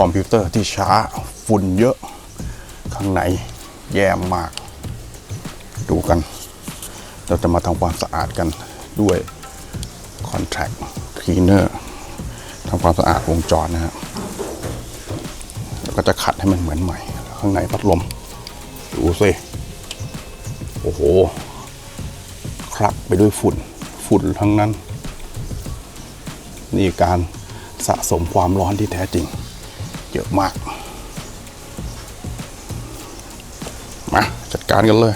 คอมพิวเตอร์ที่ช้าฝุ่นเยอะ ข้างในแย่มาก ดูกัน เราจะมาทำความสะอาดกันด้วย Contract Cleaner ทำความสะอาดวงจรนะครับแล้วก็จะขัดให้มันเหมือนใหม่ ข้างในพัดลม ดูสิโอ้โหคลักไปด้วยฝุ่น ฝุ่นทั้งนั้น นี่การสะสมความร้อนที่แท้จริง เยอะมาก มา จัดการกันเลย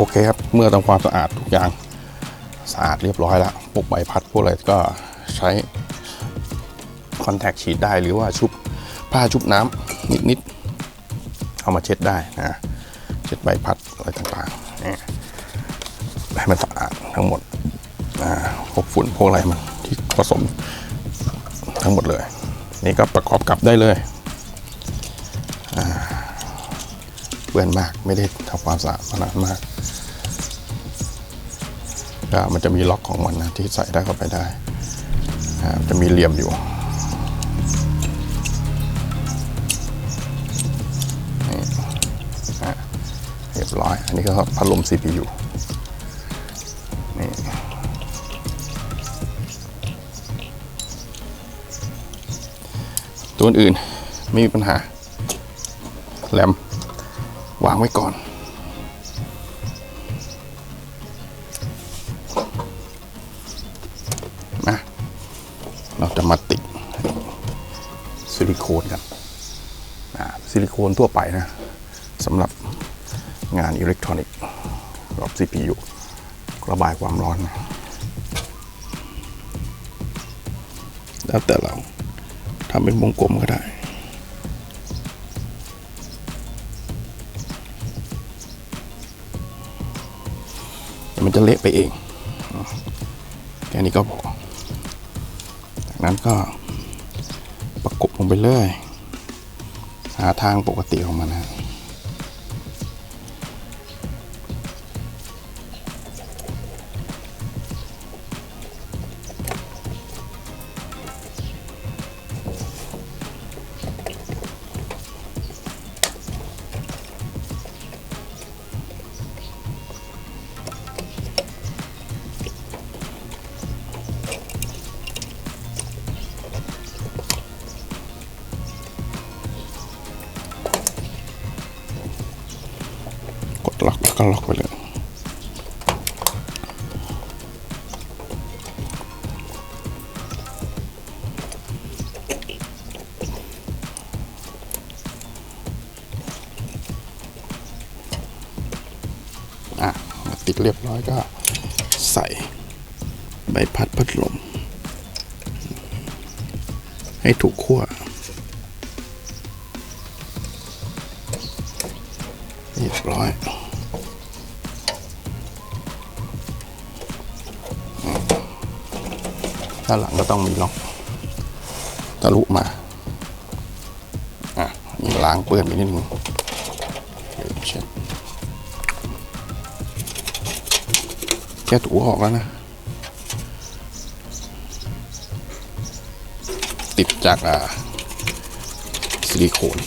โอเคครับ เมื่อทำความสะอาดทุกอย่างสะอาดเรียบร้อยแล้วพวกใบพัดพวกอะไรก็ใช้คอนแทคฉีดได้หรือว่าชุบผ้าชุบน้ำนิดๆเอามาเช็ดได้นะเช็ดใบพัดอะไรต่างๆให้มันสะอาดทั้งหมดอ่าพวกฝุ่นพวกอะไรมันที่ผสมทั้งหมดเลย นี่ก็ประกอบกลับได้เลยเปื้อนมากไม่ได้ทำความสะอาดมานานมาก ก็มันจะมีล็อกของมันนะที่ใส่ได้เข้าไปได้จะมีเหลี่ยมอยู่เรียบร้อย อันนี้ก็พัดลม CPU นี่ตัวอื่นไม่มีปัญหาแรมวางไว้ก่อน ซิลิโคนทั่วไปนะสำหรับงานอิเล็กทรอนิกส์กับ CPU ระบายความร้อน แล้วแต่เราทำเป็นวงกลมก็ได้มันจะเละไปเอง แค่นี้ก็พอ จากนั้นก็ประกบลงไปเลย หาทางปกติของมันนะ ก็ล็อกไปเลยอะติดเรียบร้อยก็ใส่ใบพัดพัดลม ให้ถูกขั้วเรียบร้อย ด้านหลังก็ต้องมีล็อกทะลุมาอะล้างเปื้อนไปนิดนึงเช็ดแกถูออกแล้วนะ ติดจากอ่าซิลิโคน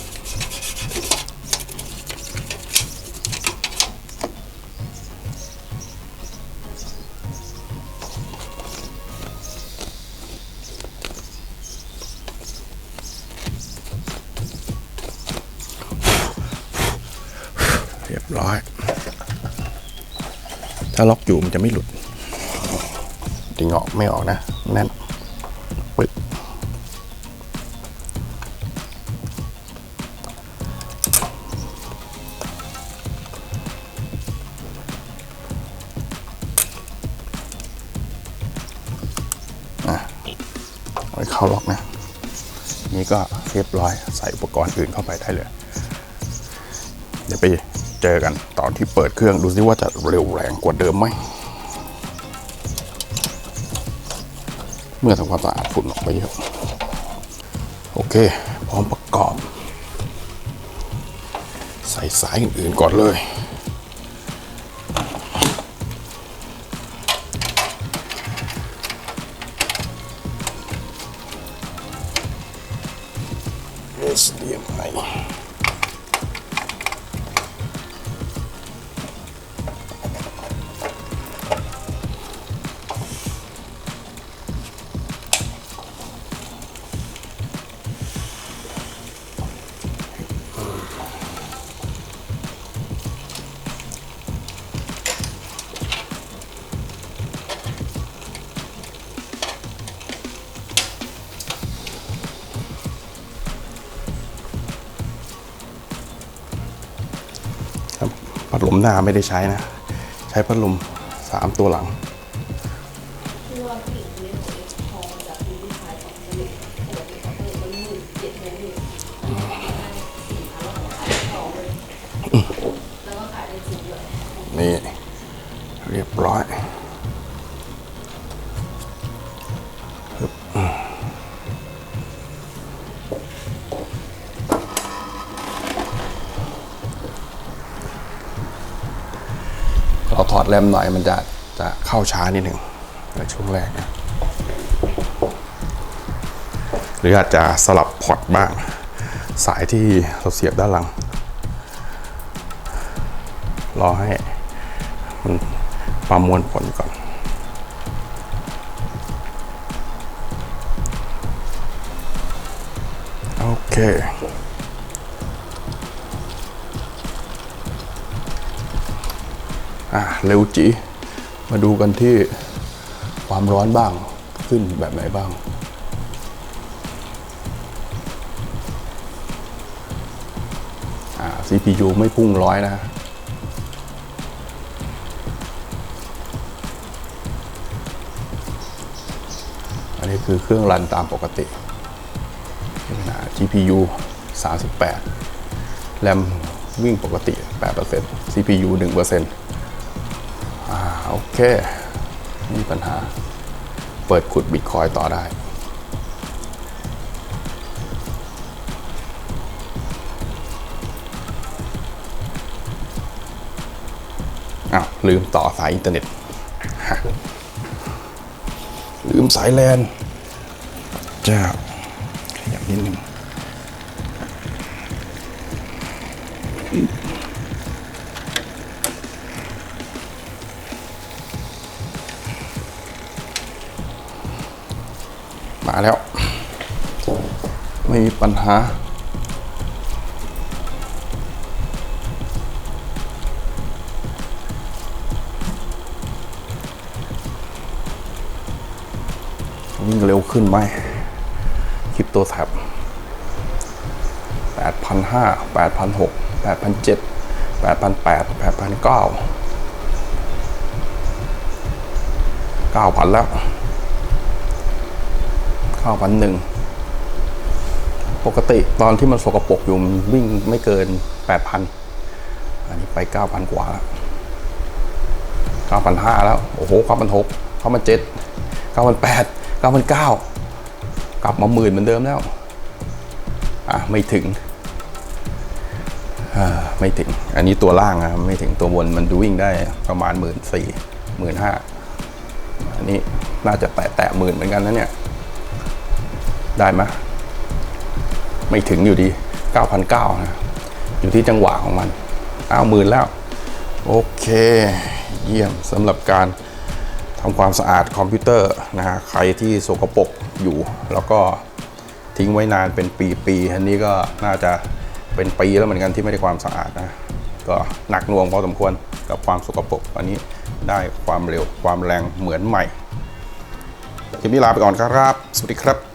เรียบร้อย ถ้าล็อกอยู่มันจะไม่หลุดดึงออกไม่ออกนะแน่นปึ๊กอะไว้เข้าล็อกนะ นี่ก็เรียบร้อยใส่อุปกรณ์อื่นเข้าไปได้เลย เดี๋ยวไป เจอกันตอนที่เปิดเครื่องดูซิว่าจะเร็วแรงกว่าเดิมไหม เมื่อทำความสะอาดฝุ่นออกไปเยอะ โอเค พร้อมประกอบ ใส่สายอื่นๆก่อนเลย ลมหน้าไม่ได้ใช้นะ ใช้พัดลมสามตัวหลัง ถอดแรมหน่อยมันจะจะเข้าช้านิดหนึ่งในช่วงแรก หรืออาจจะสลับพอร์ตบ้าง สายที่เราเสียบด้านหลัง รอให้มันประมวลผลก่อนโอเค อะเร็วจีมาดูกันที่ความร้อนบ้างขึ้นแบบไหนบ้างอ่า CPU ไม่พุ่งร้อยนะอันนี้คือเครื่องรันตามปกติ GPU 38 แรมวิ่งปกติ 8% CPU 1%อ่า โอเคไม่มีปัญหา เปิดขุดบิตคอยต่อได้ อ้าว ลืมต่อสายอินเทอร์เน็ต ลืมสายแลน เจ้า ขยับนิดนึงาแล้ว ไม่มีปัญหาวิ่งเร็วขึ้นไหมคริปตัวแท็บ8,500 8,600 8,700 8,800 8,900 9,000 แล้ว พันหกแปดพันเจ็ดแปดพันแปดแปดพันเก้าเก้าพันแล้วเก้าพันหนึ่ง ปกติตอนที่มันสกปรกอยู่มันวิ่งไม่เกินแปดพันอันนี้ไปเก้าพันกว่าแล้วเก้าพันห้าแล้ว โอ้โหเก้าพันหกเก้าพันเจ็ดเก้าพันแปดเก้าพันเก้ากลับมาหมื่นเหมือนเดิมแล้ว อะ ไม่ถึงอ่าไม่ถึง อันนี้ตัวล่างอะไม่ถึงตัวบนมันดูวิ่งได้ประมาณหมื่นสี่หมื่นห้าอันนี้น่าจะแตะแตะหมื่นเหมือนกันนะเนี่ย ได้ไหมไม่ถึงอยู่ดี 9,900นะอยู่ที่จังหวะของมันเอาหมื่นแล้ว โอเค เยี่ยมสำหรับการทำความสะอาดคอมพิวเตอร์นะฮะใครที่สกปรกอยู่ แล้วก็ทิ้งไว้นานเป็นปีๆอันนี้ก็น่าจะเป็นปีแล้วเหมือนกันที่ไม่ได้ความสะอาดนะ ก็หนักหน่วงพอสมควรกับความสกปรกอันนี้ได้ความเร็วความแรงเหมือนใหม่คลิปนี้ลาไปก่อนครับ สวัสดีครับ